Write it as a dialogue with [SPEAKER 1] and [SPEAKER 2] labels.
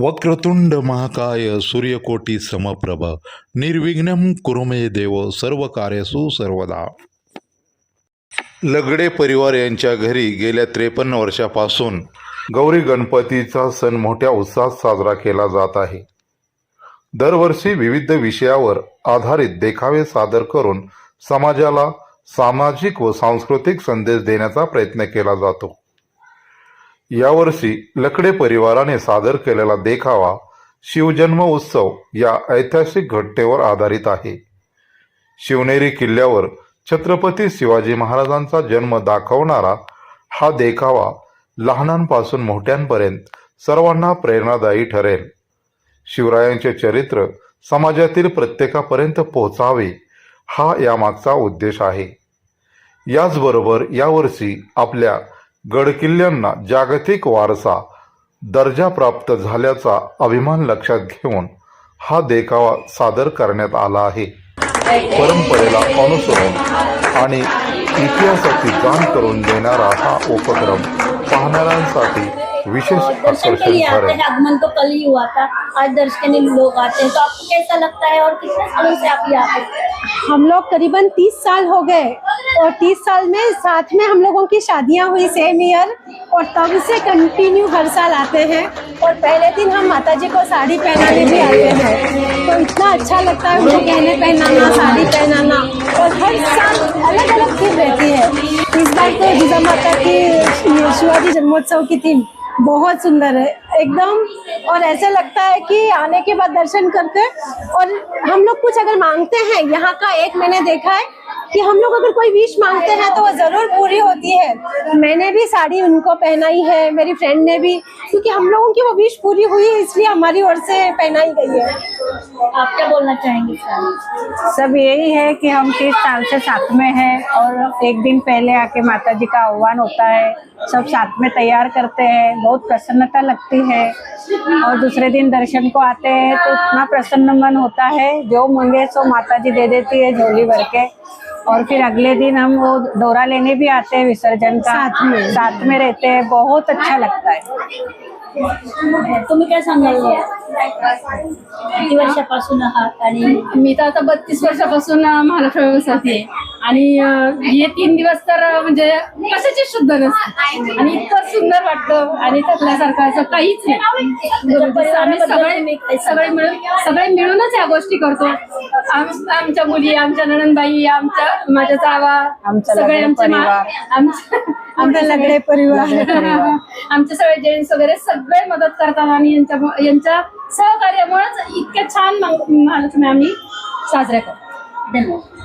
[SPEAKER 1] वक्रतुंड महाकाय सूर्यकोटी समप्रभ निर्विघ्न कुरुमे देव सर्व कार्यसु सर्वदा. लगडे परिवार यांच्या घरी गेल्या त्रेपन्न वर्षापासून गौरी गणपतीचा सण मोठ्या उत्साहात साजरा केला जात आहे. दरवर्षी विविध विषयावर आधारित देखावे सादर करून समाजाला सामाजिक व सांस्कृतिक संदेश देण्याचा प्रयत्न केला जातो. यावर्षी लकडे परिवाराने सादर केलेला देखावा शिवजन्म उत्सव या ऐतिहासिक घटनेवर आधारित आहे. शिवनेरी किल्ल्यावर छत्रपती शिवाजी महाराजांचा जन्म दाखवणारा हा देखावा लहानांपासून मोठ्यांपर्यंत सर्वांना प्रेरणादायी ठरेल. शिवरायांचे चरित्र समाजातील प्रत्येकापर्यंत पोहोचावे हा यामागचा उद्देश आहे. याचबरोबर यावर्षी आपल्या गडकिल्ल्यांना जागतिक वारसा दर्जा प्राप्त झाल्याचा अभिमान लक्षात घेऊन हा देखावा सादर करण्यात आला आहे. परंपरेला अनुसरून आणि इतिहासाची जाण करून देणारा हा उपक्रम पाहणाऱ्यांसाठी विशेष
[SPEAKER 2] के
[SPEAKER 1] आकर्षण ठरेल.
[SPEAKER 2] हैं आगमन तो कल ही हुआ था आज दर्शन के लिए लोग आते हैं. तो आपको कैसा लगता है और कितने सालों से आप यहाँ पे?
[SPEAKER 3] हम लोग करीबन तीस साल हो गए. और तीस साल में साथ में हम लोगों की शादियाँ हुई सेम ईयर और तब से कंटिन्यू हर साल आते हैं। और पहले दिन हम माता जी को साड़ी पहनाने भी आते हैं। तो इतना अच्छा लगता है उनको गहने पहनाना, साड़ी पहनाना। और हर साल अलग अलग थीम रहती है। इस बार तो जिजा माता की शिवाजी जन्मोत्सव की थीम बहुत सुंदर है, एकदम। और ऐसा लगता है कि आने के बाद दर्शन करके, और हम लोग कुछ अगर मांगते हैं, यहाँ का एक मैंने देखा है कि हम लोग अगर कोई विश मांगते हैं तो वो ज़रूर पूरी होती है। मैंने भी साड़ी उनको पहनाई है मेरी फ्रेंड ने भी क्योंकि हम लोगों की वो विश पूरी हुई है इसलिए हमारी ओर से पहनाई गई है।
[SPEAKER 2] आप क्या बोलना चाहेंगे
[SPEAKER 4] सब यही है कि हम तीस साल से साथ में हैं और एक दिन पहले आके माता जी का आह्वान होता है। सब साथ में तैयार करते हैं बहुत प्रसन्नता लगती है। और दूसरे दिन दर्शन को आते हैं तो इतना प्रसन्न मन होता है जो मांगे सो माता जी दे देती है झोली भर के। और फिर अगले दिन हम वो डोरा लेने भी आते हैं विसर्जन का।
[SPEAKER 3] साथ में।
[SPEAKER 4] साथ में रहते हैं। बहुत अच्छा लगता है।
[SPEAKER 2] तुम्ही काय सांगाल किती वर्षापासून आहात आणि
[SPEAKER 5] मी तर आता बत्तीस वर्षापासून महालक्ष्मी व्यवसायात आहे. आणि हे तीन दिवस तर म्हणजे कशाची शुद्ध नसते. आणि इतकं सुंदर वाटतं. आणि थकल्यासारखं असं काहीच नाही. आम्ही सगळे सगळे मिळून सगळे मिळूनच या गोष्टी करतो. आम- आमच्या मुली आमच्या नणंदबाई आमच्या माझ्या जावा
[SPEAKER 4] आमचा
[SPEAKER 5] सगळे
[SPEAKER 4] लगडे
[SPEAKER 5] आमचे मा-
[SPEAKER 4] परिवार.
[SPEAKER 5] आमचे
[SPEAKER 3] आमचा लगडे परिवार.
[SPEAKER 5] आमचे सगळे जेंट्स वगैरे सगळे मदत करतात आणि यांच्या यांच्या सहकार्यामुळेच इतक्या छान महालक्ष्मी आम्ही साजऱ्या करतो.
[SPEAKER 2] धन्यवाद.